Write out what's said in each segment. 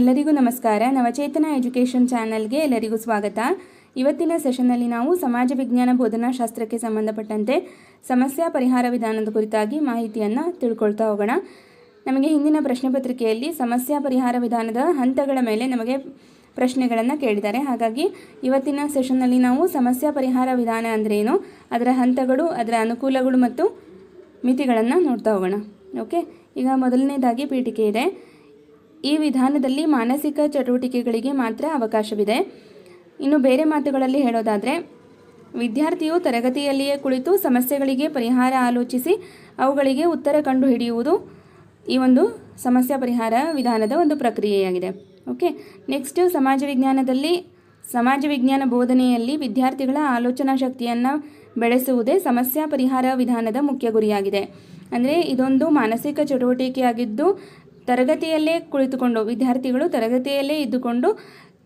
ಎಲ್ಲರಿಗೂ ನಮಸ್ಕಾರ. ನವಚೇತನ ಎಜುಕೇಷನ್ ಚಾನಲ್ಗೆ ಎಲ್ಲರಿಗೂ ಸ್ವಾಗತ. ಇವತ್ತಿನ ಸೆಷನ್ನಲ್ಲಿ ನಾವು ಸಮಾಜ ವಿಜ್ಞಾನ ಬೋಧನಾ ಶಾಸ್ತ್ರಕ್ಕೆ ಸಂಬಂಧಪಟ್ಟಂತೆ ಸಮಸ್ಯೆ ಪರಿಹಾರ ವಿಧಾನದ ಕುರಿತಾಗಿ ಮಾಹಿತಿಯನ್ನು ತಿಳ್ಕೊಳ್ತಾ ಹೋಗೋಣ. ನಮಗೆ ಹಿಂದಿನ ಪ್ರಶ್ನೆ ಪತ್ರಿಕೆಯಲ್ಲಿ ಸಮಸ್ಯೆ ಪರಿಹಾರ ವಿಧಾನದ ಹಂತಗಳ ಮೇಲೆ ನಮಗೆ ಪ್ರಶ್ನೆಗಳನ್ನು ಕೇಳಿದ್ದಾರೆ. ಹಾಗಾಗಿ ಇವತ್ತಿನ ಸೆಷನ್ನಲ್ಲಿ ನಾವು ಸಮಸ್ಯೆ ಪರಿಹಾರ ವಿಧಾನ ಅಂದ್ರೇನು, ಅದರ ಹಂತಗಳು, ಅದರ ಅನುಕೂಲಗಳು ಮತ್ತು ಮಿತಿಗಳನ್ನು ನೋಡ್ತಾ ಹೋಗೋಣ. ಓಕೆ? ಈಗ ಮೊದಲನೇದಾಗಿ ಪೀಠಿಕೆ ಇದೆ. ಈ ವಿಧಾನದಲ್ಲಿ ಮಾನಸಿಕ ಚಟುವಟಿಕೆಗಳಿಗೆ ಮಾತ್ರ ಅವಕಾಶವಿದೆ. ಇನ್ನು ಬೇರೆ ಮಾತುಗಳಲ್ಲಿ ಹೇಳೋದಾದರೆ, ವಿದ್ಯಾರ್ಥಿಯು ತರಗತಿಯಲ್ಲಿಯೇ ಕುಳಿತು ಸಮಸ್ಯೆಗಳಿಗೆ ಪರಿಹಾರ ಆಲೋಚಿಸಿ ಅವುಗಳಿಗೆ ಉತ್ತರ ಕಂಡುಹಿಡಿಯುವುದು ಈ ಒಂದು ಸಮಸ್ಯೆ ಪರಿಹಾರ ವಿಧಾನದ ಒಂದು ಪ್ರಕ್ರಿಯೆಯಾಗಿದೆ. ಓಕೆ, ನೆಕ್ಸ್ಟು ಸಮಾಜ ವಿಜ್ಞಾನದಲ್ಲಿ, ಸಮಾಜ ವಿಜ್ಞಾನ ಬೋಧನೆಯಲ್ಲಿ ವಿದ್ಯಾರ್ಥಿಗಳ ಆಲೋಚನಾ ಶಕ್ತಿಯನ್ನು ಬೆಳೆಸುವುದೇ ಸಮಸ್ಯೆ ಪರಿಹಾರ ವಿಧಾನದ ಮುಖ್ಯ ಗುರಿಯಾಗಿದೆ. ಅಂದರೆ ಇದೊಂದು ಮಾನಸಿಕ ಚಟುವಟಿಕೆಯಾಗಿದ್ದು ತರಗತಿಯಲ್ಲೇ ಕುಳಿತುಕೊಂಡು, ವಿದ್ಯಾರ್ಥಿಗಳು ತರಗತಿಯಲ್ಲೇ ಇದ್ದುಕೊಂಡು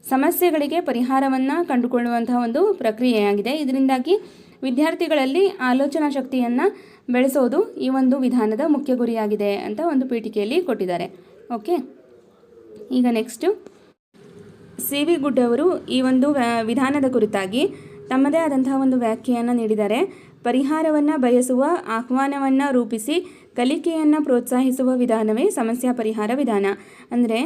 ಸಮಸ್ಯೆಗಳಿಗೆ ಪರಿಹಾರವನ್ನು ಕಂಡುಕೊಳ್ಳುವಂತಹ ಒಂದು ಪ್ರಕ್ರಿಯೆಯಾಗಿದೆ. ಇದರಿಂದಾಗಿ ವಿದ್ಯಾರ್ಥಿಗಳಲ್ಲಿ ಆಲೋಚನಾ ಶಕ್ತಿಯನ್ನು ಬೆಳೆಸೋದು ಈ ಒಂದು ವಿಧಾನದ ಮುಖ್ಯ ಗುರಿಯಾಗಿದೆ ಅಂತ ಒಂದು ಪೀಠಿಕೆಯಲ್ಲಿ ಕೊಟ್ಟಿದ್ದಾರೆ. ಓಕೆ? ಈಗ ನೆಕ್ಸ್ಟು. ಸಿ ವಿ ಗುಡ್ ಅವರು ಈ ಒಂದು ವಿಧಾನದ ಕುರಿತಾಗಿ ತಮ್ಮದೇ ಆದಂತಹ ಒಂದು ವ್ಯಾಖ್ಯೆಯನ್ನು ನೀಡಿದ್ದಾರೆ. ಪರಿಹಾರವನ್ನು ಬಯಸುವ, ಆಹ್ವಾನವನ್ನು ರೂಪಿಸಿ, ಕಲಿಕೆಯನ್ನು ಪ್ರೋತ್ಸಾಹಿಸುವ ವಿಧಾನವೇ ಸಮಸ್ಯೆ ಪರಿಹಾರ ವಿಧಾನ. ಅಂದರೆ,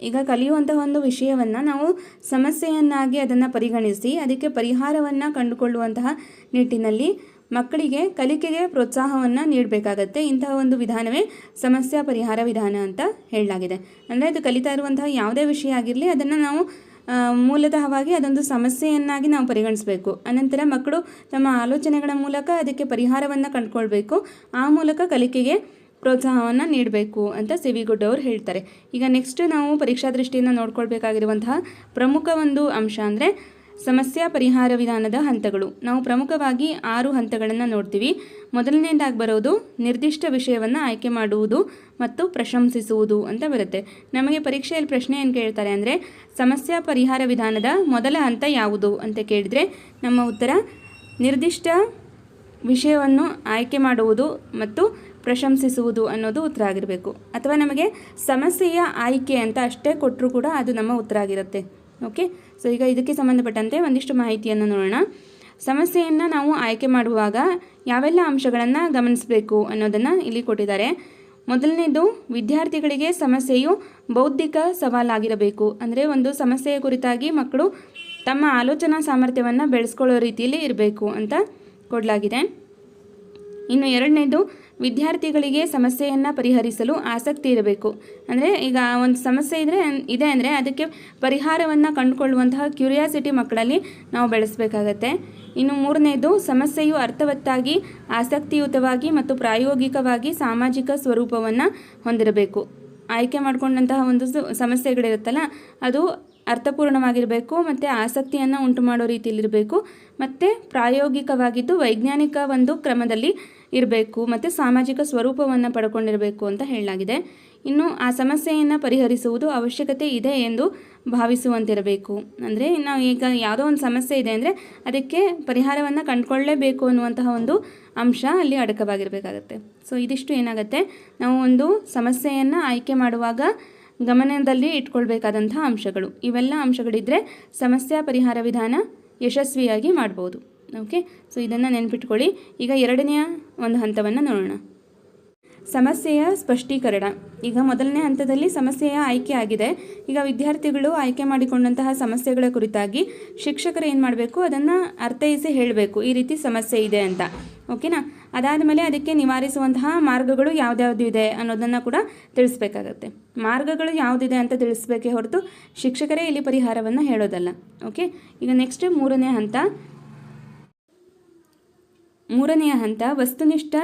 ಈಗ ಕಲಿಯುವಂತಹ ಒಂದು ವಿಷಯವನ್ನು ನಾವು ಸಮಸ್ಯೆಯನ್ನಾಗಿ ಅದನ್ನು ಪರಿಗಣಿಸಿ, ಅದಕ್ಕೆ ಪರಿಹಾರವನ್ನು ಕಂಡುಕೊಳ್ಳುವಂತಹ ನಿಟ್ಟಿನಲ್ಲಿ ಮಕ್ಕಳಿಗೆ ಕಲಿಕೆಗೆ ಪ್ರೋತ್ಸಾಹವನ್ನು ನೀಡಬೇಕಾಗತ್ತೆ. ಇಂತಹ ಒಂದು ವಿಧಾನವೇ ಸಮಸ್ಯೆ ಪರಿಹಾರ ವಿಧಾನ ಅಂತ ಹೇಳಲಾಗಿದೆ. ಅಂದರೆ, ಅದು ಕಲಿತಾ ಇರುವಂತಹ ಯಾವುದೇ ವಿಷಯ ಆಗಿರಲಿ, ಅದನ್ನು ನಾವು ಮೂಲತಃವಾಗಿ ಅದೊಂದು ಸಮಸ್ಯೆಯನ್ನಾಗಿ ನಾವು ಪರಿಗಣಿಸಬೇಕು. ಅನಂತರ ಮಕ್ಕಳು ತಮ್ಮ ಆಲೋಚನೆಗಳ ಮೂಲಕ ಅದಕ್ಕೆ ಪರಿಹಾರವನ್ನು ಕಂಡುಕೊಳ್ಬೇಕು. ಆ ಮೂಲಕ ಕಲಿಕೆಗೆ ಪ್ರೋತ್ಸಾಹವನ್ನು ನೀಡಬೇಕು ಅಂತ ಸಿ ವಿ ಗುಡ್ ಅವರು ಹೇಳ್ತಾರೆ. ಈಗ ನೆಕ್ಸ್ಟ್ ನಾವು ಪರೀಕ್ಷಾ ದೃಷ್ಟಿಯಿಂದ ನೋಡ್ಕೊಳ್ಬೇಕಾಗಿರುವಂತಹ ಪ್ರಮುಖ ಒಂದು ಅಂಶ ಅಂದರೆ ಸಮಸ್ಯಾ ಪರಿಹಾರ ವಿಧಾನದ ಹಂತಗಳು. ನಾವು ಪ್ರಮುಖವಾಗಿ ಆರು ಹಂತಗಳನ್ನು ನೋಡ್ತೀವಿ. ಮೊದಲನೇದಾಗಿ ಬರೋದು ನಿರ್ದಿಷ್ಟ ವಿಷಯವನ್ನು ಆಯ್ಕೆ ಮಾಡುವುದು ಮತ್ತು ಪ್ರಶಂಸಿಸುವುದು ಅಂತ ಬರುತ್ತೆ. ನಮಗೆ ಪರೀಕ್ಷೆಯಲ್ಲಿ ಪ್ರಶ್ನೆ ಏನು ಕೇಳ್ತಾರೆ ಅಂದರೆ, ಸಮಸ್ಯಾ ಪರಿಹಾರ ವಿಧಾನದ ಮೊದಲ ಹಂತ ಯಾವುದು ಅಂತ ಕೇಳಿದರೆ, ನಮ್ಮ ಉತ್ತರ ನಿರ್ದಿಷ್ಟ ವಿಷಯವನ್ನು ಆಯ್ಕೆ ಮಾಡುವುದು ಮತ್ತು ಪ್ರಶಂಸಿಸುವುದು ಅನ್ನೋದು ಉತ್ತರ ಆಗಿರಬೇಕು. ಅಥವಾ ನಮಗೆ ಸಮಸ್ಯೆಯ ಆಯ್ಕೆ ಅಂತ ಅಷ್ಟೇ ಕೊಟ್ಟರೂ ಕೂಡ ಅದು ನಮ್ಮ ಉತ್ತರ ಆಗಿರುತ್ತೆ. ಓಕೆ ಸೊ ಈಗ ಇದಕ್ಕೆ ಸಂಬಂಧಪಟ್ಟಂತೆ ಒಂದಿಷ್ಟು ಮಾಹಿತಿಯನ್ನು ನೋಡೋಣ. ಸಮಸ್ಯೆಯನ್ನು ನಾವು ಆಯ್ಕೆ ಮಾಡುವಾಗ ಯಾವೆಲ್ಲ ಅಂಶಗಳನ್ನು ಗಮನಿಸಬೇಕು ಅನ್ನೋದನ್ನು ಇಲ್ಲಿ ಕೊಟ್ಟಿದ್ದಾರೆ. ಮೊದಲನೇದು, ವಿದ್ಯಾರ್ಥಿಗಳಿಗೆ ಸಮಸ್ಯೆಯು ಬೌದ್ಧಿಕ ಸವಾಲಾಗಿರಬೇಕು. ಅಂದರೆ ಒಂದು ಸಮಸ್ಯೆಯ ಕುರಿತಾಗಿ ಮಕ್ಕಳು ತಮ್ಮ ಆಲೋಚನಾ ಸಾಮರ್ಥ್ಯವನ್ನು ಬೆಳೆಸ್ಕೊಳ್ಳೋ ರೀತಿಯಲ್ಲಿ ಇರಬೇಕು ಅಂತ ಕೊಡಲಾಗಿದೆ. ಇನ್ನು ಎರಡನೇದು ವಿದ್ಯಾರ್ಥಿಗಳಿಗೆ ಸಮಸ್ಯೆಯನ್ನು ಪರಿಹರಿಸಲು ಆಸಕ್ತಿ ಇರಬೇಕು. ಅಂದರೆ ಈಗ ಒಂದು ಸಮಸ್ಯೆ ಇದ್ರೆ ಇದೆ ಅಂದರೆ ಅದಕ್ಕೆ ಪರಿಹಾರವನ್ನು ಕಂಡುಕೊಳ್ಳುವಂತಹ ಕ್ಯೂರಿಯಾಸಿಟಿ ಮಕ್ಕಳಲ್ಲಿ ನಾವು ಬೆಳೆಸಬೇಕಾಗತ್ತೆ. ಇನ್ನು ಮೂರನೇದು, ಸಮಸ್ಯೆಯು ಅರ್ಥವತ್ತಾಗಿ, ಆಸಕ್ತಿಯುತವಾಗಿ ಮತ್ತು ಪ್ರಾಯೋಗಿಕವಾಗಿ ಸಾಮಾಜಿಕ ಸ್ವರೂಪವನ್ನು ಹೊಂದಿರಬೇಕು. ಆಯ್ಕೆ ಮಾಡಿಕೊಂಡಂತಹ ಒಂದು ಸಮಸ್ಯೆಗಳಿರುತ್ತಲ್ಲ, ಅದು ಅರ್ಥಪೂರ್ಣವಾಗಿರಬೇಕು ಮತ್ತು ಆಸಕ್ತಿಯನ್ನು ಉಂಟು ಮಾಡೋ ರೀತಿಯಲ್ಲಿರಬೇಕು. ಮತ್ತು ಪ್ರಾಯೋಗಿಕವಾಗಿದ್ದು ವೈಜ್ಞಾನಿಕ ಒಂದು ಕ್ರಮದಲ್ಲಿ ಇರಬೇಕು ಮತ್ತು ಸಾಮಾಜಿಕ ಸ್ವರೂಪವನ್ನು ಪಡ್ಕೊಂಡಿರಬೇಕು ಅಂತ ಹೇಳಲಾಗಿದೆ. ಇನ್ನು ಆ ಸಮಸ್ಯೆಯನ್ನು ಪರಿಹರಿಸುವುದು ಅವಶ್ಯಕತೆ ಇದೆ ಎಂದು ಭಾವಿಸುವಂತಿರಬೇಕು. ಅಂದರೆ ನಾವು ಈಗ ಯಾವುದೋ ಒಂದು ಸಮಸ್ಯೆ ಇದೆ ಅಂದರೆ ಅದಕ್ಕೆ ಪರಿಹಾರವನ್ನು ಕಂಡುಕೊಳ್ಳೇಬೇಕು ಅನ್ನುವಂತಹ ಒಂದು ಅಂಶ ಅಲ್ಲಿ ಅಡಕವಾಗಿರಬೇಕಾಗತ್ತೆ. ಸೊ ಇದಿಷ್ಟು ಏನಾಗುತ್ತೆ? ನಾವು ಒಂದು ಸಮಸ್ಯೆಯನ್ನು ಆಯ್ಕೆ ಮಾಡುವಾಗ ಗಮನದಲ್ಲಿ ಇಟ್ಕೊಳ್ಬೇಕಾದಂಥ ಅಂಶಗಳು. ಇವೆಲ್ಲ ಅಂಶಗಳಿದ್ದರೆ ಸಮಸ್ಯಾ ಪರಿಹಾರ ವಿಧಾನ ಯಶಸ್ವಿಯಾಗಿ ಮಾಡ್ಬೋದು. ಓಕೆ ಸೊ ಇದನ್ನು ನೆನ್ಪಿಟ್ಕೊಳ್ಳಿ. ಈಗ ಎರಡನೆಯ ಒಂದು ಹಂತವನ್ನು ನೋಡೋಣ. ಸಮಸ್ಯೆಯ ಸ್ಪಷ್ಟೀಕರಣ. ಈಗ ಮೊದಲನೇ ಹಂತದಲ್ಲಿ ಸಮಸ್ಯೆಯ ಆಯ್ಕೆ ಆಗಿದೆ. ಈಗ ವಿದ್ಯಾರ್ಥಿಗಳು ಆಯ್ಕೆ ಮಾಡಿಕೊಂಡಂತಹ ಸಮಸ್ಯೆಗಳ ಕುರಿತಾಗಿ ಶಿಕ್ಷಕರು ಏನು ಮಾಡಬೇಕು? ಅದನ್ನು ಅರ್ಥೈಸಿ ಹೇಳಬೇಕು. ಈ ರೀತಿ ಸಮಸ್ಯೆ ಇದೆ ಅಂತ. ಓಕೆನಾ ಅದಾದ ಮೇಲೆ ಅದಕ್ಕೆ ನಿವಾರಿಸುವಂತಹ ಮಾರ್ಗಗಳು ಯಾವ್ದ್ಯಾವ್ದು ಇದೆ ಅನ್ನೋದನ್ನು ಕೂಡ ತಿಳಿಸ್ಬೇಕಾಗತ್ತೆ. ಮಾರ್ಗಗಳು ಯಾವುದಿದೆ ಅಂತ ತಿಳಿಸ್ಬೇಕೇ ಹೊರತು ಶಿಕ್ಷಕರೇ ಇಲ್ಲಿ ಪರಿಹಾರವನ್ನು ಹೇಳೋದಲ್ಲ. ಓಕೆ ಈಗ ನೆಕ್ಸ್ಟ್ ಮೂರನೇ ಹಂತ. ಮೂರನೆಯ ಹಂತ ವಸ್ತುನಿಷ್ಠ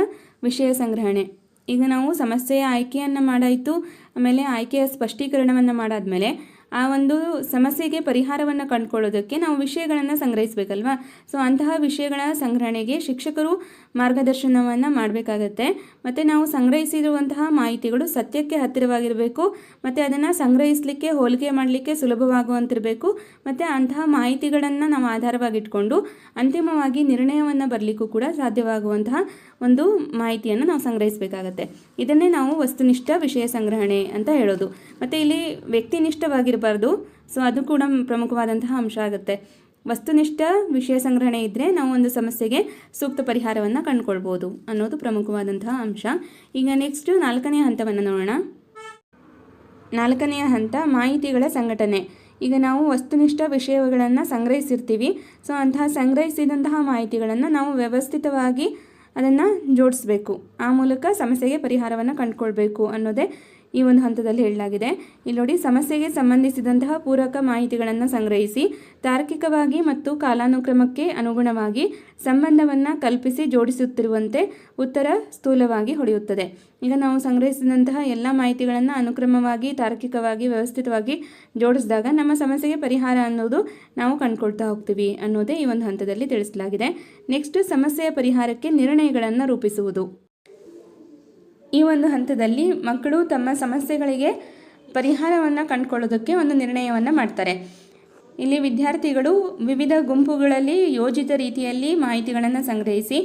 ವಿಷಯ ಸಂಗ್ರಹಣೆ. ಈಗ ನಾವು ಸಮಸ್ಯೆಯ ಆಯ್ಕೆಯನ್ನು ಮಾಡಾಯಿತು. ಆಮೇಲೆ ಆಯ್ಕೆಯ ಸ್ಪಷ್ಟೀಕರಣವನ್ನು ಮಾಡಾದ್ಮೇಲೆ ಆ ಒಂದು ಸಮಸ್ಯೆಗೆ ಪರಿಹಾರವನ್ನು ಕಂಡುಕೊಳ್ಳೋದಕ್ಕೆ ನಾವು ವಿಷಯಗಳನ್ನು ಸಂಗ್ರಹಿಸಬೇಕಲ್ವಾ? ಸೊ ಅಂತಹ ವಿಷಯಗಳ ಸಂಗ್ರಹಣೆಗೆ ಶಿಕ್ಷಕರು ಮಾರ್ಗದರ್ಶನವನ್ನು ಮಾಡಬೇಕಾಗತ್ತೆ. ಮತ್ತು ನಾವು ಸಂಗ್ರಹಿಸಿರುವಂತಹ ಮಾಹಿತಿಗಳು ಸತ್ಯಕ್ಕೆ ಹತ್ತಿರವಾಗಿರಬೇಕು. ಮತ್ತು ಅದನ್ನು ಸಂಗ್ರಹಿಸಲಿಕ್ಕೆ, ಹೋಲಿಕೆ ಮಾಡಲಿಕ್ಕೆ ಸುಲಭವಾಗುವಂತಿರಬೇಕು. ಮತ್ತು ಅಂತಹ ಮಾಹಿತಿಗಳನ್ನು ನಾವು ಆಧಾರವಾಗಿಟ್ಕೊಂಡು ಅಂತಿಮವಾಗಿ ನಿರ್ಣಯವನ್ನು ಬರಲಿಕ್ಕೂ ಕೂಡ ಸಾಧ್ಯವಾಗುವಂತಹ ಒಂದು ಮಾಹಿತಿಯನ್ನು ನಾವು ಸಂಗ್ರಹಿಸಬೇಕಾಗತ್ತೆ. ಇದನ್ನೇ ನಾವು ವಸ್ತುನಿಷ್ಠ ವಿಷಯ ಸಂಗ್ರಹಣೆ ಅಂತ ಹೇಳೋದು. ಮತ್ತು ಇಲ್ಲಿ ವ್ಯಕ್ತಿನಿಷ್ಠವಾಗಿರಬಾರ್ದು. ಸೊ ಅದು ಕೂಡ ಪ್ರಮುಖವಾದಂತಹ ಅಂಶ ಆಗುತ್ತೆ. ವಸ್ತುನಿಷ್ಠ ವಿಷಯ ಸಂಗ್ರಹಣೆ ಇದ್ದರೆ ನಾವು ಒಂದು ಸಮಸ್ಯೆಗೆ ಸೂಕ್ತ ಪರಿಹಾರವನ್ನು ಕಂಡುಕೊಳ್ಬೋದು ಅನ್ನೋದು ಪ್ರಮುಖವಾದಂತಹ ಅಂಶ. ಈಗ ನೆಕ್ಸ್ಟ್ ನಾಲ್ಕನೇ ಹಂತವನ್ನು ನೋಡೋಣ. ನಾಲ್ಕನೆಯ ಹಂತ ಮಾಹಿತಿಗಳ ಸಂಘಟನೆ. ಈಗ ನಾವು ವಸ್ತುನಿಷ್ಠ ವಿಷಯಗಳನ್ನು ಸಂಗ್ರಹಿಸಿರ್ತೀವಿ. ಸೊ ಅಂತಹ ಸಂಗ್ರಹಿಸಿದಂತಹ ಮಾಹಿತಿಗಳನ್ನು ನಾವು ವ್ಯವಸ್ಥಿತವಾಗಿ ಅದನ್ನು ಜೋಡಿಸ್ಬೇಕು. ಆ ಮೂಲಕ ಸಮಸ್ಯೆಗೆ ಪರಿಹಾರವನ್ನು ಕಂಡುಕೊಳ್ಬೇಕು ಅನ್ನೋದೇ ಈ ಒಂದು ಹಂತದಲ್ಲಿ ಹೇಳಲಾಗಿದೆ. ಇಲ್ಲಿ ನೋಡಿ, ಸಮಸ್ಯೆಗೆ ಸಂಬಂಧಿಸಿದಂತಹ ಪೂರಕ ಮಾಹಿತಿಗಳನ್ನು ಸಂಗ್ರಹಿಸಿ, ತಾರ್ಕಿಕವಾಗಿ ಮತ್ತು ಕಾಲಾನುಕ್ರಮಕ್ಕೆ ಅನುಗುಣವಾಗಿ ಸಂಬಂಧವನ್ನು ಕಲ್ಪಿಸಿ ಜೋಡಿಸುತ್ತಿರುವಂತೆ ಉತ್ತರ ಸ್ಥೂಲವಾಗಿ ಹೊಡೆಯುತ್ತದೆ ಈಗ ನಾವು ಸಂಗ್ರಹಿಸಿದಂತಹ ಎಲ್ಲ ಮಾಹಿತಿಗಳನ್ನು ಅನುಕ್ರಮವಾಗಿ, ತಾರ್ಕಿಕವಾಗಿ, ವ್ಯವಸ್ಥಿತವಾಗಿ ಜೋಡಿಸಿದಾಗ ನಮ್ಮ ಸಮಸ್ಯೆಗೆ ಪರಿಹಾರ ಅನ್ನೋದು ನಾವು ಕಂಡುಕೊಳ್ತಾ ಹೋಗ್ತೀವಿ ಅನ್ನೋದೇ ಈ ಒಂದು ಹಂತದಲ್ಲಿ ತಿಳಿಸಲಾಗಿದೆ. ನೆಕ್ಸ್ಟ್ ಸಮಸ್ಯೆಯ ಪರಿಹಾರಕ್ಕೆ ನಿರ್ಣಯಗಳನ್ನು ರೂಪಿಸುವುದು. ಈ ಒಂದು ಹಂತದಲ್ಲಿ ಮಕ್ಕಳು ತಮ್ಮ ಸಮಸ್ಯೆಗಳಿಗೆ ಪರಿಹಾರವನ್ನು ಕಂಡುಕೊಳ್ಳೋದಕ್ಕೆ ಒಂದು ನಿರ್ಣಯವನ್ನು ಮಾಡ್ತಾರೆ. ಇಲ್ಲಿ ವಿದ್ಯಾರ್ಥಿಗಳು ವಿವಿಧ ಗುಂಪುಗಳಲ್ಲಿ ಯೋಜಿತ ರೀತಿಯಲ್ಲಿ ಮಾಹಿತಿಗಳನ್ನು ಸಂಗ್ರಹಿಸಿ,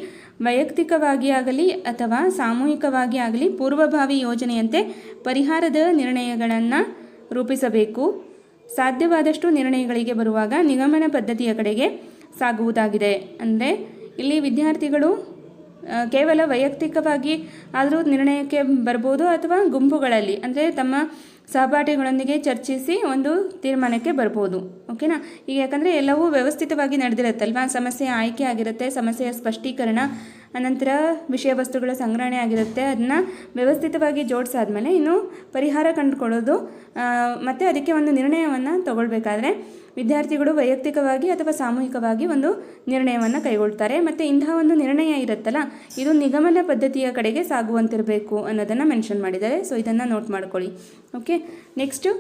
ವೈಯಕ್ತಿಕವಾಗಿ ಆಗಲಿ ಅಥವಾ ಸಾಮೂಹಿಕವಾಗಿ ಆಗಲಿ ಪೂರ್ವಭಾವಿ ಯೋಜನೆಯಂತೆ ಪರಿಹಾರದ ನಿರ್ಣಯಗಳನ್ನು ರೂಪಿಸಬೇಕು. ಸಾಧ್ಯವಾದಷ್ಟು ನಿರ್ಣಯಗಳಿಗೆ ಬರುವಾಗ ನಿಗಮನ ಪದ್ಧತಿಯ ಕಡೆಗೆ ಸಾಗುವುದಾಗಿದೆ. ಅಂದರೆ ಇಲ್ಲಿ ವಿದ್ಯಾರ್ಥಿಗಳು ಕೇವಲ ವೈಯಕ್ತಿಕವಾಗಿ ಆದರೂ ನಿರ್ಣಯಕ್ಕೆ ಬರ್ಬೋದು ಅಥವಾ ಗುಂಪುಗಳಲ್ಲಿ, ಅಂದರೆ ತಮ್ಮ ಸಹಪಾಠಿಗಳೊಂದಿಗೆ ಚರ್ಚಿಸಿ ಒಂದು ತೀರ್ಮಾನಕ್ಕೆ ಬರ್ಬೋದು, ಓಕೆನಾ? ಈಗ ಯಾಕಂದರೆ ಎಲ್ಲವೂ ವ್ಯವಸ್ಥಿತವಾಗಿ ನಡೆದಿರುತ್ತಲ್ವಾ? ಸಮಸ್ಯೆ ಆಯ್ಕೆ ಆಗಿರುತ್ತೆ, ಸಮಸ್ಯೆಯ ಸ್ಪಷ್ಟೀಕರಣ ಅನಂತರ ವಿಷಯ ವಸ್ತುಗಳ ಸಂಗ್ರಹಣೆ ಆಗಿರುತ್ತೆ. ಅದನ್ನ ವ್ಯವಸ್ಥಿತವಾಗಿ ಜೋಡಿಸಾದ್ಮೇಲೆ ಇನ್ನು ಪರಿಹಾರ ಕಂಡುಕೊಳ್ಳೋದು ಮತ್ತು ಅದಕ್ಕೆ ಒಂದು ನಿರ್ಣಯವನ್ನು ತಗೊಳ್ಬೇಕಾದ್ರೆ ವಿದ್ಯಾರ್ಥಿಗಳು ವೈಯಕ್ತಿಕವಾಗಿ ಅಥವಾ ಸಾಮೂಹಿಕವಾಗಿ ಒಂದು ನಿರ್ಣಯವನ್ನು ಕೈಗೊಳ್ತಾರೆ. ಮತ್ತು ಇಂತಹ ಒಂದು ನಿರ್ಣಯ ಇರುತ್ತಲ್ಲ, ಇದು ನಿಗಮನ ಪದ್ಧತಿಯ ಕಡೆಗೆ ಸಾಗುವಂತಿರಬೇಕು ಅನ್ನೋದನ್ನು ಮೆನ್ಷನ್ ಮಾಡಿದ್ದಾರೆ. ಸೊ ಇದನ್ನು ನೋಟ್ ಮಾಡ್ಕೊಳ್ಳಿ. ಓಕೆ ನೆಕ್ಸ್ಟು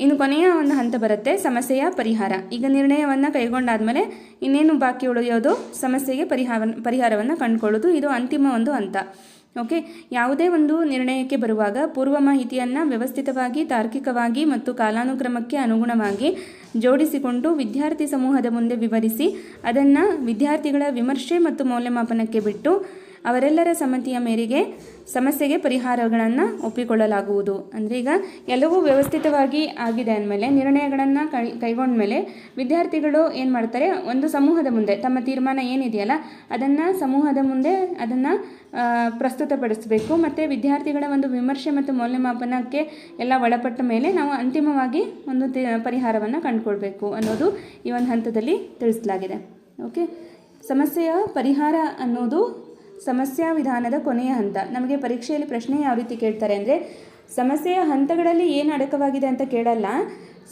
ಇನ್ನು ಕೊನೆಯ ಒಂದು ಹಂತ ಬರುತ್ತೆ ಸಮಸ್ಯೆಯ ಪರಿಹಾರ. ಈಗ ನಿರ್ಣಯವನ್ನು ಕೈಗೊಂಡಾದ್ಮೇಲೆ ಇನ್ನೇನು ಬಾಕಿ ಉಳಿಯೋದು? ಸಮಸ್ಯೆಗೆ ಪರಿಹಾರ ಪರಿಹಾರವನ್ನು ಕಂಡುಕೊಳ್ಳೋದು ಇದು ಅಂತಿಮ ಒಂದು ಹಂತ. ಓಕೆ? ಯಾವುದೇ ಒಂದು ನಿರ್ಣಯಕ್ಕೆ ಬರುವಾಗ ಪೂರ್ವ ಮಾಹಿತಿಯನ್ನು ವ್ಯವಸ್ಥಿತವಾಗಿ, ತಾರ್ಕಿಕವಾಗಿ ಮತ್ತು ಕಾಲಾನುಕ್ರಮಕ್ಕೆ ಅನುಗುಣವಾಗಿ ಜೋಡಿಸಿಕೊಂಡು ವಿದ್ಯಾರ್ಥಿ ಸಮೂಹದ ಮುಂದೆ ವಿವರಿಸಿ, ಅದನ್ನು ವಿದ್ಯಾರ್ಥಿಗಳ ವಿಮರ್ಶೆ ಮತ್ತು ಮೌಲ್ಯಮಾಪನಕ್ಕೆ ಬಿಟ್ಟು ಅವರೆಲ್ಲರ ಸಮ್ಮತಿಯ ಮೇರೆಗೆ ಸಮಸ್ಯೆಗೆ ಪರಿಹಾರಗಳನ್ನು ಒಪ್ಪಿಕೊಳ್ಳಲಾಗುವುದು. ಅಂದರೆ ಈಗ ಎಲ್ಲವೂ ವ್ಯವಸ್ಥಿತವಾಗಿ ಆಗಿದೆ ಅಂದಮೇಲೆ, ನಿರ್ಣಯಗಳನ್ನು ಕೈ, ಕೈಗೊಂಡ್ಮೇಲೆ ವಿದ್ಯಾರ್ಥಿಗಳು ಏನು ಮಾಡ್ತಾರೆ, ಒಂದು ಸಮೂಹದ ಮುಂದೆ ತಮ್ಮ ತೀರ್ಮಾನ ಏನಿದೆಯಲ್ಲ, ಅದನ್ನು ಸಮೂಹದ ಮುಂದೆ ಅದನ್ನು ಪ್ರಸ್ತುತಪಡಿಸಬೇಕು. ಮತ್ತು ವಿದ್ಯಾರ್ಥಿಗಳ ಒಂದು ವಿಮರ್ಶೆ ಮತ್ತು ಮೌಲ್ಯಮಾಪನಕ್ಕೆ ಎಲ್ಲ ಒಳಪಟ್ಟ ಮೇಲೆ ನಾವು ಅಂತಿಮವಾಗಿ ಒಂದು ಪರಿಹಾರವನ್ನು ಕಂಡುಕೊಳ್ಬೇಕು ಅನ್ನೋದು ಈ ಒಂದು ಹಂತದಲ್ಲಿ ತಿಳಿಸಲಾಗಿದೆ. ಓಕೆ? ಸಮಸ್ಯೆಯ ಪರಿಹಾರ ಅನ್ನೋದು ಸಮಸ್ಯಾ ವಿಧಾನದ ಕೊನೆಯ ಹಂತ. ನಮಗೆ ಪರೀಕ್ಷೆಯಲ್ಲಿ ಪ್ರಶ್ನೆ ಯಾವ ರೀತಿ ಕೇಳ್ತಾರೆ ಅಂದರೆ, ಸಮಸ್ಯೆಯ ಹಂತಗಳಲ್ಲಿ ಏನು ಅಡಕವಾಗಿದೆ ಅಂತ ಕೇಳಲ್ಲ.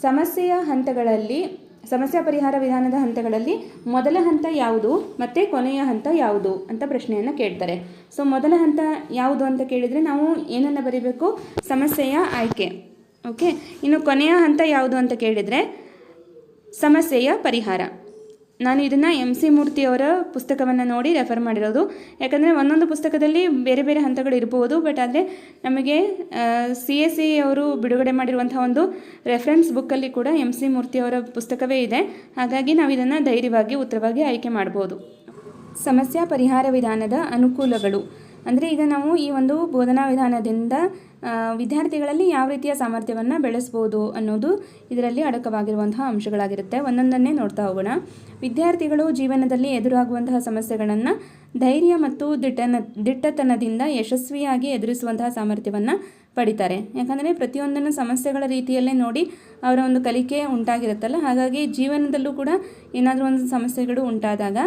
ಸಮಸ್ಯೆಯ ಹಂತಗಳಲ್ಲಿ, ಸಮಸ್ಯೆ ಪರಿಹಾರ ವಿಧಾನದ ಹಂತಗಳಲ್ಲಿ ಮೊದಲ ಹಂತ ಯಾವುದು ಮತ್ತು ಕೊನೆಯ ಹಂತ ಯಾವುದು ಅಂತ ಪ್ರಶ್ನೆಯನ್ನು ಕೇಳ್ತಾರೆ. ಸೊ ಮೊದಲ ಹಂತ ಯಾವುದು ಅಂತ ಕೇಳಿದರೆ ನಾವು ಏನನ್ನು ಬರೀಬೇಕು? ಸಮಸ್ಯೆಯ ಆಯ್ಕೆ. ಓಕೆ ಇನ್ನು ಕೊನೆಯ ಹಂತ ಯಾವುದು ಅಂತ ಕೇಳಿದರೆ, ಸಮಸ್ಯೆಯ ಪರಿಹಾರ. ನಾನು ಇದನ್ನು ಎಂ ಸಿ ಮೂರ್ತಿಯವರ ಪುಸ್ತಕವನ್ನು ನೋಡಿ ರೆಫರ್ ಮಾಡಿರೋದು. ಯಾಕಂದರೆ ಒಂದೊಂದು ಪುಸ್ತಕದಲ್ಲಿ ಬೇರೆ ಬೇರೆ ಹಂತಗಳು ಇರಬಹುದು ಬಟ್ ಆದರೆ ನಮಗೆ ಸಿ ಎಸ್ ಸಿ ಅವರು ಬಿಡುಗಡೆ ಮಾಡಿರುವಂಥ ಒಂದು ರೆಫರೆನ್ಸ್ ಬುಕ್ಕಲ್ಲಿ ಕೂಡ ಎಂ ಸಿ ಮೂರ್ತಿಯವರ ಪುಸ್ತಕವೇ ಇದೆ. ಹಾಗಾಗಿ ನಾವು ಇದನ್ನು ಧೈರ್ಯವಾಗಿ, ಉತ್ತರವಾಗಿ ಆಯ್ಕೆ ಮಾಡ್ಬೋದು. ಸಮಸ್ಯಾ ಪರಿಹಾರ ವಿಧಾನದ ಅನುಕೂಲಗಳು. ಅಂದರೆ ಈಗ ನಾವು ಈ ಒಂದು ಬೋಧನಾ ವಿಧಾನದಿಂದ ವಿದ್ಯಾರ್ಥಿಗಳಲ್ಲಿ ಯಾವ ರೀತಿಯ ಸಾಮರ್ಥ್ಯವನ್ನು ಬೆಳೆಸ್ಬೋದು ಅನ್ನೋದು ಇದರಲ್ಲಿ ಅಡಕವಾಗಿರುವಂತಹ ಅಂಶಗಳಾಗಿರುತ್ತೆ. ಒಂದೊಂದನ್ನೇ ನೋಡ್ತಾ ಹೋಗೋಣ. ವಿದ್ಯಾರ್ಥಿಗಳು ಜೀವನದಲ್ಲಿ ಎದುರಾಗುವಂತಹ ಸಮಸ್ಯೆಗಳನ್ನು ಧೈರ್ಯ ಮತ್ತು ದಿಟ್ಟನ, ದಿಟ್ಟತನದಿಂದ ಯಶಸ್ವಿಯಾಗಿ ಎದುರಿಸುವಂತಹ ಸಾಮರ್ಥ್ಯವನ್ನು ಪಡಿತಾರೆ. ಯಾಕಂದರೆ ಪ್ರತಿಯೊಂದನ್ನು ಸಮಸ್ಯೆಗಳ ರೀತಿಯಲ್ಲೇ ನೋಡಿ ಅವರ ಒಂದು ಕಲಿಕೆ ಉಂಟಾಗಿರುತ್ತಲ್ಲ, ಹಾಗಾಗಿ ಜೀವನದಲ್ಲೂ ಕೂಡ ಏನಾದರೂ ಒಂದು ಸಮಸ್ಯೆಗಳು ಉಂಟಾದಾಗ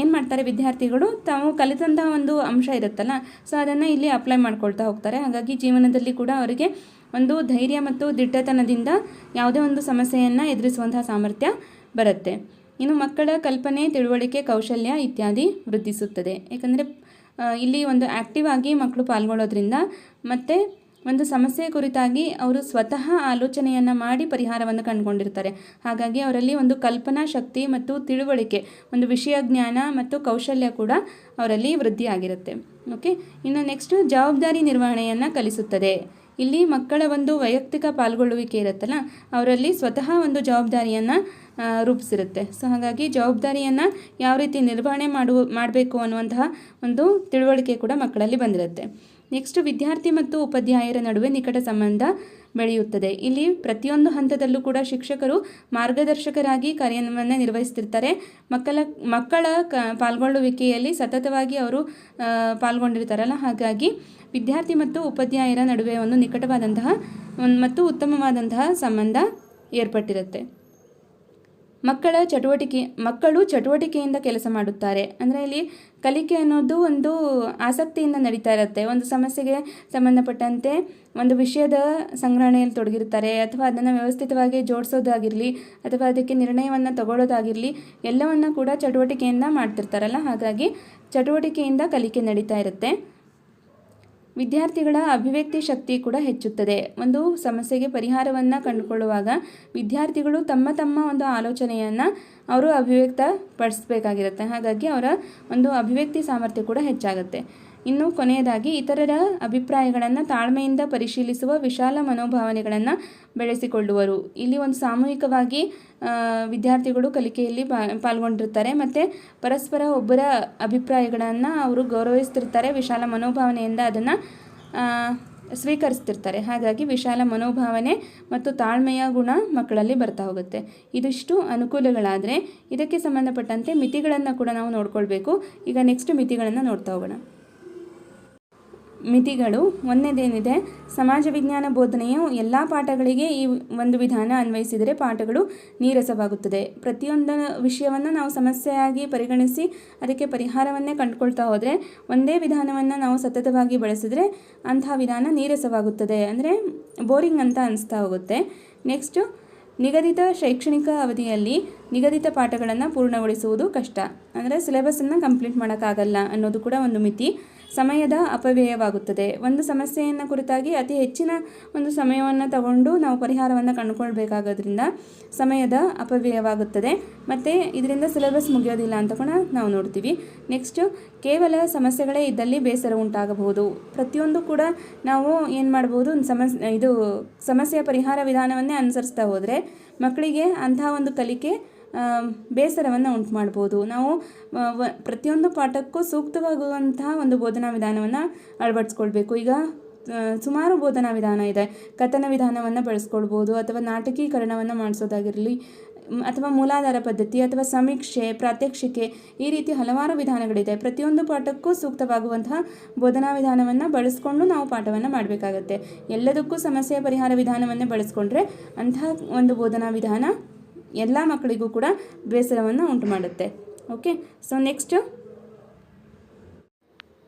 ಏನು ಮಾಡ್ತಾರೆ ವಿದ್ಯಾರ್ಥಿಗಳು? ತಾವು ಕಲಿತಂತಹ ಒಂದು ಅಂಶ ಇರುತ್ತಲ್ಲ, ಸೊ ಅದನ್ನು ಇಲ್ಲಿ ಅಪ್ಲೈ ಮಾಡ್ಕೊಳ್ತಾ ಹೋಗ್ತಾರೆ. ಹಾಗಾಗಿ ಜೀವನದಲ್ಲಿ ಕೂಡ ಅವರಿಗೆ ಒಂದು ಧೈರ್ಯ ಮತ್ತು ದಿಟ್ಟತನದಿಂದ ಯಾವುದೇ ಒಂದು ಸಮಸ್ಯೆಯನ್ನು ಎದುರಿಸುವಂತಹ ಸಾಮರ್ಥ್ಯ ಬರುತ್ತೆ. ಇನ್ನು ಮಕ್ಕಳ ಕಲ್ಪನೆ, ತಿಳುವಳಿಕೆ, ಕೌಶಲ್ಯ ಇತ್ಯಾದಿ ವೃದ್ಧಿಸುತ್ತದೆ. ಯಾಕಂದರೆ ಇಲ್ಲಿ ಒಂದು ಆ್ಯಕ್ಟಿವ್ ಆಗಿ ಮಕ್ಕಳು ಪಾಲ್ಗೊಳ್ಳೋದ್ರಿಂದ ಮತ್ತು ಒಂದು ಸಮಸ್ಯೆ ಕುರಿತಾಗಿ ಅವರು ಸ್ವತಃ ಆಲೋಚನೆಯನ್ನು ಮಾಡಿ ಪರಿಹಾರವನ್ನು ಕಂಡುಕೊಂಡಿರ್ತಾರೆ. ಹಾಗಾಗಿ ಅವರಲ್ಲಿ ಒಂದು ಕಲ್ಪನಾ ಶಕ್ತಿ ಮತ್ತು ತಿಳುವಳಿಕೆ, ಒಂದು ವಿಷಯ ಜ್ಞಾನ ಮತ್ತು ಕೌಶಲ್ಯ ಕೂಡ ಅವರಲ್ಲಿ ವೃದ್ಧಿಯಾಗಿರುತ್ತೆ. ಓಕೆ? ಇನ್ನು ನೆಕ್ಸ್ಟು ಜವಾಬ್ದಾರಿ ನಿರ್ವಹಣೆಯನ್ನು ಕಲಿಸುತ್ತದೆ. ಇಲ್ಲಿ ಮಕ್ಕಳ ಒಂದು ವೈಯಕ್ತಿಕ ಪಾಲ್ಗೊಳ್ಳುವಿಕೆ ಇರುತ್ತಲ್ಲ, ಅವರಲ್ಲಿ ಸ್ವತಃ ಒಂದು ಜವಾಬ್ದಾರಿಯನ್ನು ರೂಪಿಸಿರುತ್ತೆ. ಸೊ, ಹಾಗಾಗಿ ಜವಾಬ್ದಾರಿಯನ್ನು ಯಾವ ರೀತಿ ನಿರ್ವಹಣೆ ಮಾಡುವ, ಮಾಡಬೇಕು ಅನ್ನುವಂತಹ ಒಂದು ತಿಳುವಳಿಕೆ ಕೂಡ ಮಕ್ಕಳಲ್ಲಿ ಬಂದಿರುತ್ತೆ. ನೆಕ್ಸ್ಟ್ ವಿದ್ಯಾರ್ಥಿ ಮತ್ತು ಉಪಾಧ್ಯಾಯರ ನಡುವೆ ನಿಕಟ ಸಂಬಂಧ ಬೆಳೆಯುತ್ತದೆ. ಇಲ್ಲಿ ಪ್ರತಿಯೊಂದು ಹಂತದಲ್ಲೂ ಕೂಡ ಶಿಕ್ಷಕರು ಮಾರ್ಗದರ್ಶಕರಾಗಿ ಕಾರ್ಯವನ್ನು ನಿರ್ವಹಿಸ್ತಿರ್ತಾರೆ ಮಕ್ಕಳ ಮಕ್ಕಳ ಕ, ಪಾಲ್ಗೊಳ್ಳುವಿಕೆಯಲ್ಲಿ ಸತತವಾಗಿ ಅವರು ಪಾಲ್ಗೊಂಡಿರ್ತಾರಲ್ಲ, ಹಾಗಾಗಿ ವಿದ್ಯಾರ್ಥಿ ಮತ್ತು ಉಪಾಧ್ಯಾಯರ ನಡುವೆ ಒಂದು ನಿಕಟವಾದಂತಹ ಮತ್ತು ಉತ್ತಮವಾದಂತಹ ಸಂಬಂಧ ಏರ್ಪಟ್ಟಿರುತ್ತೆ. ಮಕ್ಕಳ ಚಟುವಟಿಕೆ, ಮಕ್ಕಳು ಚಟುವಟಿಕೆಯಿಂದ ಕೆಲಸ ಮಾಡುತ್ತಾರೆ. ಅಂದರೆ ಇಲ್ಲಿ ಕಲಿಕೆ ಅನ್ನೋದು ಒಂದು ಆಸಕ್ತಿಯಿಂದ ನಡೀತಾ ಇರುತ್ತೆ. ಒಂದು ಸಮಸ್ಯೆಗೆ ಸಂಬಂಧಪಟ್ಟಂತೆ ಒಂದು ವಿಷಯದ ಸಂಗ್ರಹಣೆಯಲ್ಲಿ ತೊಡಗಿರ್ತಾರೆ ಅಥವಾ ಅದನ್ನು ವ್ಯವಸ್ಥಿತವಾಗಿ ಜೋಡಿಸೋದಾಗಿರಲಿ, ಅಥವಾ ಅದಕ್ಕೆ ನಿರ್ಣಯವನ್ನು ತಗೊಳ್ಳೋದಾಗಿರಲಿ, ಎಲ್ಲವನ್ನು ಕೂಡ ಚಟುವಟಿಕೆಯಿಂದ ಮಾಡ್ತಿರ್ತಾರಲ್ಲ? ಹಾಗಾಗಿ ಚಟುವಟಿಕೆಯಿಂದ ಕಲಿಕೆ ನಡೀತಾ ಇರುತ್ತೆ. ವಿದ್ಯಾರ್ಥಿಗಳ ಅಭಿವ್ಯಕ್ತಿ ಶಕ್ತಿ ಕೂಡ ಹೆಚ್ಚುತ್ತದೆ. ಒಂದು ಸಮಸ್ಯೆಗೆ ಪರಿಹಾರವನ್ನು ಕಂಡುಕೊಳ್ಳುವಾಗ ವಿದ್ಯಾರ್ಥಿಗಳು ತಮ್ಮ ತಮ್ಮ ಒಂದು ಆಲೋಚನೆಯನ್ನು ಅವರು ಅಭಿವ್ಯಕ್ತಪಡಿಸ್ಬೇಕಾಗಿರುತ್ತೆ. ಹಾಗಾಗಿ ಅವರ ಒಂದು ಅಭಿವ್ಯಕ್ತಿ ಸಾಮರ್ಥ್ಯ ಕೂಡ ಹೆಚ್ಚಾಗುತ್ತೆ. ಇನ್ನು ಕೊನೆಯದಾಗಿ ಇತರರ ಅಭಿಪ್ರಾಯಗಳನ್ನು ತಾಳ್ಮೆಯಿಂದ ಪರಿಶೀಲಿಸುವ ವಿಶಾಲ ಮನೋಭಾವನೆಗಳನ್ನು ಬೆಳೆಸಿಕೊಳ್ಳುವರು. ಇಲ್ಲಿ ಒಂದು ಸಾಮೂಹಿಕವಾಗಿ ವಿದ್ಯಾರ್ಥಿಗಳು ಕಲಿಕೆಯಲ್ಲಿ ಪಾಲ್ಗೊಂಡಿರ್ತಾರೆ ಮತ್ತು ಪರಸ್ಪರ ಒಬ್ಬರ ಅಭಿಪ್ರಾಯಗಳನ್ನು ಅವರು ಗೌರವಿಸ್ತಿರ್ತಾರೆ, ವಿಶಾಲ ಮನೋಭಾವನೆಯಿಂದ ಅದನ್ನು ಸ್ವೀಕರಿಸ್ತಿರ್ತಾರೆ. ಹಾಗಾಗಿ ವಿಶಾಲ ಮನೋಭಾವನೆ ಮತ್ತು ತಾಳ್ಮೆಯ ಗುಣ ಮಕ್ಕಳಲ್ಲಿ ಬರ್ತಾ ಹೋಗುತ್ತೆ. ಇದಿಷ್ಟು ಅನುಕೂಲಗಳಾದರೆ ಇದಕ್ಕೆ ಸಂಬಂಧಪಟ್ಟಂತೆ ಮಿತಿಗಳನ್ನು ಕೂಡ ನಾವು ನೋಡ್ಕೊಳ್ಬೇಕು. ಈಗ ನೆಕ್ಸ್ಟ್ ಮಿತಿಗಳನ್ನು ನೋಡ್ತಾ ಹೋಗೋಣ. ಮಿತಿಗಳು. ಒಂದನೇದೇನಿದೆ ಸಮಾಜ ವಿಜ್ಞಾನ ಬೋಧನೆಯು ಎಲ್ಲ ಪಾಠಗಳಿಗೆ ಈ ಒಂದು ವಿಧಾನ ಅನ್ವಯಿಸಿದರೆ ಪಾಠಗಳು ನೀರಸವಾಗುತ್ತದೆ. ಪ್ರತಿಯೊಂದು ವಿಷಯವನ್ನು ನಾವು ಸಮಸ್ಯೆಯಾಗಿ ಪರಿಗಣಿಸಿ ಅದಕ್ಕೆ ಪರಿಹಾರವನ್ನೇ ಕಂಡುಕೊಳ್ತಾ ಹೋದರೆ, ಒಂದೇ ವಿಧಾನವನ್ನು ನಾವು ಸತತವಾಗಿ ಬಳಸಿದ್ರೆ ಅಂತಹ ವಿಧಾನ ನೀರಸವಾಗುತ್ತದೆ. ಅಂದರೆ ಬೋರಿಂಗ್ ಅಂತ ಅನಿಸ್ತಾ ಹೋಗುತ್ತೆ. ನೆಕ್ಸ್ಟು, ನಿಗದಿತ ಶೈಕ್ಷಣಿಕ ಅವಧಿಯಲ್ಲಿ ನಿಗದಿತ ಪಾಠಗಳನ್ನು ಪೂರ್ಣಗೊಳಿಸುವುದು ಕಷ್ಟ. ಅಂದರೆ ಸಿಲೆಬಸನ್ನು ಕಂಪ್ಲೀಟ್ ಮಾಡೋಕ್ಕಾಗಲ್ಲ ಅನ್ನೋದು ಕೂಡ ಒಂದು ಮಿತಿ. ಸಮಯದ ಅಪವ್ಯಯವಾಗುತ್ತದೆ. ಒಂದು ಸಮಸ್ಯೆಯನ್ನು ಕುರಿತಾಗಿ ಅತಿ ಹೆಚ್ಚಿನ ಒಂದು ಸಮಯವನ್ನು ತಗೊಂಡು ನಾವು ಪರಿಹಾರವನ್ನು ಕಂಡುಕೊಳ್ಬೇಕಾಗೋದ್ರಿಂದ ಸಮಯದ ಅಪವ್ಯಯವಾಗುತ್ತದೆ. ಮತ್ತು ಇದರಿಂದ ಸಿಲೆಬಸ್ ಮುಗಿಯೋದಿಲ್ಲ ಅಂತ ಕೂಡ ನಾವು ನೋಡ್ತೀವಿ. ನೆಕ್ಸ್ಟು, ಕೇವಲ ಸಮಸ್ಯೆಗಳೇ ಇದ್ದಲ್ಲಿ ಬೇಸರ ಉಂಟಾಗಬಹುದು. ಪ್ರತಿಯೊಂದು ಕೂಡ ನಾವು ಏನು ಮಾಡ್ಬೋದು, ಒಂದು ಸಮಸ್ಯೆ ಇದು ಸಮಸ್ಯೆಯ ಪರಿಹಾರ ವಿಧಾನವನ್ನೇ ಅನುಸರಿಸ್ತಾ ಹೋದರೆ ಮಕ್ಕಳಿಗೆ ಅಂತಹ ಒಂದು ಕಲಿಕೆ ಬೇಸರವನ್ನು ಉಂಟು ಮಾಡ್ಬೋದು ನಾವು ಪ್ರತಿಯೊಂದು ಪಾಠಕ್ಕೂ ಸೂಕ್ತವಾಗುವಂತಹ ಒಂದು ಬೋಧನಾ ವಿಧಾನವನ್ನು ಅಳವಡಿಸ್ಕೊಳ್ಬೇಕು. ಈಗ ಸುಮಾರು ಬೋಧನಾ ವಿಧಾನ ಇದೆ. ಕಥನ ವಿಧಾನವನ್ನು ಬಳಸ್ಕೊಳ್ಬೋದು, ಅಥವಾ ನಾಟಕೀಕರಣವನ್ನು ಮಾಡಿಸೋದಾಗಿರಲಿ ಅಥವಾ ಮೂಲಾಧಾರ ಪದ್ಧತಿ, ಅಥವಾ ಸಮೀಕ್ಷೆ, ಪ್ರಾತ್ಯಕ್ಷಿಕೆ, ಈ ರೀತಿ ಹಲವಾರು ವಿಧಾನಗಳಿದೆ. ಪ್ರತಿಯೊಂದು ಪಾಠಕ್ಕೂ ಸೂಕ್ತವಾಗುವಂತಹ ಬೋಧನಾ ವಿಧಾನವನ್ನು ಬಳಸ್ಕೊಂಡು ನಾವು ಪಾಠವನ್ನು ಮಾಡಬೇಕಾಗತ್ತೆ. ಎಲ್ಲದಕ್ಕೂ ಸಮಸ್ಯೆ ಪರಿಹಾರ ವಿಧಾನವನ್ನೇ ಬಳಸ್ಕೊಂಡ್ರೆ ಅಂತಹ ಒಂದು ಬೋಧನಾ ವಿಧಾನ ಎಲ್ಲ ಮಕ್ಕಳಿಗೂ ಕೂಡ ಬೇಸರವನ್ನು ಉಂಟು ಮಾಡುತ್ತೆ ಓಕೆ ಸೊ ನೆಕ್ಸ್ಟು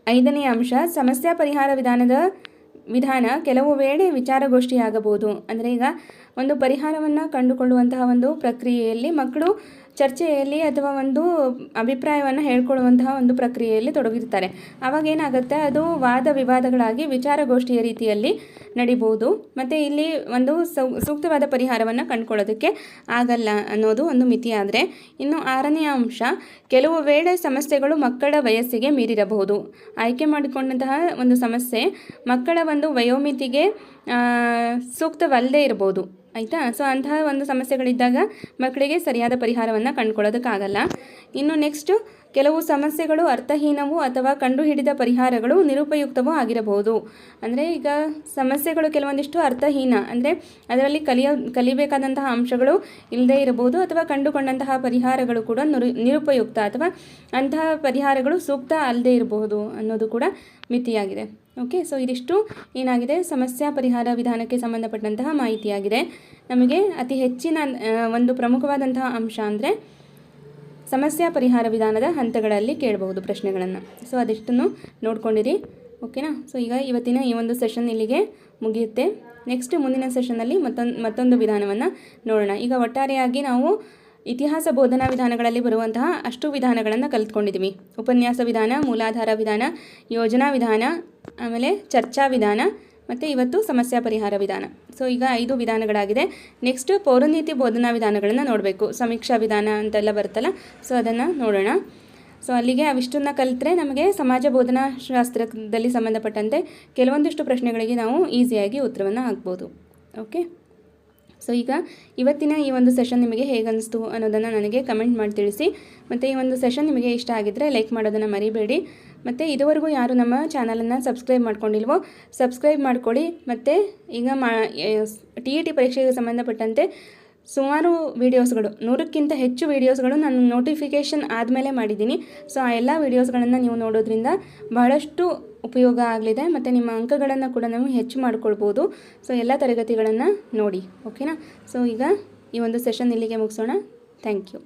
ಐದನೇ ಅಂಶ, ಸಮಸ್ಯಾ ಪರಿಹಾರ ವಿಧಾನದ ವಿಧಾನ ಕೆಲವು ವೇಳೆ ವಿಚಾರಗೋಷ್ಠಿಯಾಗಬಹುದು. ಅಂದರೆ ಈಗ ಒಂದು ಪರಿಹಾರವನ್ನು ಕಂಡುಕೊಳ್ಳುವಂತಹ ಒಂದು ಪ್ರಕ್ರಿಯೆಯಲ್ಲಿ ಮಕ್ಕಳು ಚರ್ಚೆಯಲ್ಲಿ ಅಥವಾ ಒಂದು ಅಭಿಪ್ರಾಯವನ್ನು ಹೇಳ್ಕೊಳ್ಳುವಂತಹ ಒಂದು ಪ್ರಕ್ರಿಯೆಯಲ್ಲಿ ತೊಡಗಿರ್ತಾರೆ. ಆವಾಗ ಏನಾಗುತ್ತೆ? ಅದು ವಾದ ವಿವಾದಗಳಾಗಿ ವಿಚಾರಗೋಷ್ಠಿಯ ರೀತಿಯಲ್ಲಿ ನಡಿಬೋದು. ಮತ್ತು ಇಲ್ಲಿ ಒಂದು ಸೂಕ್ತವಾದ ಪರಿಹಾರವನ್ನು ಕಂಡುಕೊಳ್ಳೋದಕ್ಕೆ ಆಗಲ್ಲ ಅನ್ನೋದು ಒಂದು ಮಿತಿ ಆದರೆ, ಇನ್ನು ಆರನೇ ಅಂಶ, ಕೆಲವು ವೇಳೆ ಸಮಸ್ಯೆಗಳು ಮಕ್ಕಳ ವಯಸ್ಸಿಗೆ ಮೀರಿರಬಹುದು. ಆಯ್ಕೆ ಮಾಡಿಕೊಂಡಂತಹ ಒಂದು ಸಮಸ್ಯೆ ಮಕ್ಕಳ ಒಂದು ವಯೋಮಿತಿಗೆ ಸೂಕ್ತವಲ್ಲದೇ ಇರಬಹುದು. ಆಯಿತಾ? ಸೊ ಅಂತಹ ಒಂದು ಸಮಸ್ಯೆಗಳಿದ್ದಾಗ ಮಕ್ಕಳಿಗೆ ಸರಿಯಾದ ಪರಿಹಾರವನ್ನು ಕಂಡುಕೊಳ್ಳೋದಕ್ಕಾಗಲ್ಲ. ಇನ್ನು ನೆಕ್ಸ್ಟು ಕೆಲವು ಸಮಸ್ಯೆಗಳು ಅರ್ಥಹೀನವೂ ಅಥವಾ ಕಂಡುಹಿಡಿದ ಪರಿಹಾರಗಳು ನಿರುಪಯುಕ್ತವೂ ಆಗಿರಬಹುದು. ಅಂದರೆ ಈಗ ಸಮಸ್ಯೆಗಳು ಕೆಲವೊಂದಿಷ್ಟು ಅರ್ಥಹೀನ. ಅಂದರೆ ಅದರಲ್ಲಿ ಕಲಿಯ, ಕಲಿಬೇಕಾದಂತಹ ಅಂಶಗಳು ಇಲ್ಲದೇ ಇರಬಹುದು ಅಥವಾ ಕಂಡುಕೊಂಡಂತಹ ಪರಿಹಾರಗಳು ಕೂಡ ನಿರು, ನಿರುಪಯುಕ್ತ ಅಥವಾ ಅಂತಹ ಪರಿಹಾರಗಳು ಸೂಕ್ತ ಅಲ್ಲದೇ ಇರಬಹುದು ಅನ್ನೋದು ಕೂಡ ಮಿತಿಯಾಗಿದೆ. ಓಕೆ ಸೊ ಇದಿಷ್ಟು ಏನಾಗಿದೆ? ಸಮಸ್ಯಾ ಪರಿಹಾರ ವಿಧಾನಕ್ಕೆ ಸಂಬಂಧಪಟ್ಟಂತಹ ಮಾಹಿತಿಯಾಗಿದೆ. ನಮಗೆ ಅತಿ ಹೆಚ್ಚಿನ ಒಂದು ಪ್ರಮುಖವಾದಂತಹ ಅಂಶ ಅಂದರೆ ಸಮಸ್ಯಾ ಪರಿಹಾರ ವಿಧಾನದ ಹಂತಗಳಲ್ಲಿ ಕೇಳಬಹುದು ಪ್ರಶ್ನೆಗಳನ್ನು. ಸೊ ಅದಿಷ್ಟನ್ನು ನೋಡ್ಕೊಂಡಿರಿ? ಓಕೆನಾ ಸೊ ಈಗ ಇವತ್ತಿನ ಈ ಒಂದು ಸೆಷನ್ ಇಲ್ಲಿಗೆ ಮುಗಿಯುತ್ತೆ. ನೆಕ್ಸ್ಟ್ ಮುಂದಿನ ಸೆಷನ್ನಲ್ಲಿ ಮತ್ತೊಂದು ಮತ್ತೊಂದು ವಿಧಾನವನ್ನು ನೋಡೋಣ. ಈಗ ಒಟ್ಟಾರೆಯಾಗಿ ನಾವು ಇತಿಹಾಸ ಬೋಧನಾ ವಿಧಾನಗಳಲ್ಲಿ ಬರುವಂತಹ ಅಷ್ಟು ವಿಧಾನಗಳನ್ನು ಕಲಿತ್ಕೊಂಡಿದ್ದೀವಿ ಉಪನ್ಯಾಸ ವಿಧಾನ, ಮೂಲಾಧಾರ ವಿಧಾನ, ಯೋಜನಾ ವಿಧಾನ, ಆಮೇಲೆ ಚರ್ಚಾ ವಿಧಾನ ಮತ್ತು ಇವತ್ತು ಸಮಸ್ಯಾ ಪರಿಹಾರ ವಿಧಾನ. ಸೊ ಈಗ ಐದು ವಿಧಾನಗಳಾಗಿದೆ. ನೆಕ್ಸ್ಟ್ ಪೌರನೀತಿ ಬೋಧನಾ ವಿಧಾನಗಳನ್ನು ನೋಡಬೇಕು. ಸಮೀಕ್ಷಾ ವಿಧಾನ ಅಂತೆಲ್ಲ ಬರುತ್ತಲ್ಲ ಸೊ ಅದನ್ನು ನೋಡೋಣ. ಸೊ ಅಲ್ಲಿಗೆ ಅವಿಷ್ಟನ್ನು ಕಲಿತ್ರೆ ನಮಗೆ ಸಮಾಜ ಬೋಧನಾ ಶಾಸ್ತ್ರದಲ್ಲಿ ಸಂಬಂಧಪಟ್ಟಂತೆ ಕೆಲವೊಂದಿಷ್ಟು ಪ್ರಶ್ನೆಗಳಿಗೆ ನಾವು ಈಸಿಯಾಗಿ ಉತ್ತರವನ್ನು ಹಾಕ್ಬೋದು. ಓಕೆ ಸೊ ಈಗ ಇವತ್ತಿನ ಈ ಒಂದು ಸೆಷನ್ ನಿಮಗೆ ಹೇಗೆ ಅನ್ನಿಸ್ತು ಅನ್ನೋದನ್ನು ನನಗೆ ಕಮೆಂಟ್ ಮಾಡಿ ತಿಳಿಸಿ. ಮತ್ತು ಈ ಒಂದು ಸೆಷನ್ ನಿಮಗೆ ಇಷ್ಟ ಆಗಿದ್ದರೆ ಲೈಕ್ ಮಾಡೋದನ್ನು ಮರಿಬೇಡಿ. ಮತ್ತು ಇದುವರೆಗೂ ಯಾರು ನಮ್ಮ ಚಾನಲನ್ನು ಸಬ್ಸ್ಕ್ರೈಬ್ ಮಾಡ್ಕೊಂಡಿಲ್ವೋ ಸಬ್ಸ್ಕ್ರೈಬ್ ಮಾಡ್ಕೊಳ್ಳಿ. ಮತ್ತು ಈಗ ಮಾ ಟಿ ಇ ಟಿ ಪರೀಕ್ಷೆಗೆ ಸಂಬಂಧಪಟ್ಟಂತೆ ಸುಮಾರು ವೀಡಿಯೋಸ್ಗಳು ನೂರಕ್ಕಿಂತ ಹೆಚ್ಚು ವೀಡಿಯೋಸ್ಗಳು ನಾನು ನೋಟಿಫಿಕೇಷನ್ ಆದಮೇಲೆ ಮಾಡಿದ್ದೀನಿ. ಸೊ ಆ ಎಲ್ಲ ವೀಡಿಯೋಸ್ಗಳನ್ನು ನೀವು ನೋಡೋದ್ರಿಂದ ಬಹಳಷ್ಟು ಉಪಯೋಗ ಆಗಲಿದೆ ಮತ್ತು ನಿಮ್ಮ ಅಂಕಗಳನ್ನು ಕೂಡ ನಾವು ಹೆಚ್ಚು ಮಾಡ್ಕೊಳ್ಬೋದು. ಸೊ ಎಲ್ಲ ತರಗತಿಗಳನ್ನು ನೋಡಿ ಓಕೆನಾ ಸೊ ಈಗ ಈ ಒಂದು ಸೆಷನ್ ಇಲ್ಲಿಗೆ ಮುಗಿಸೋಣ. Thank you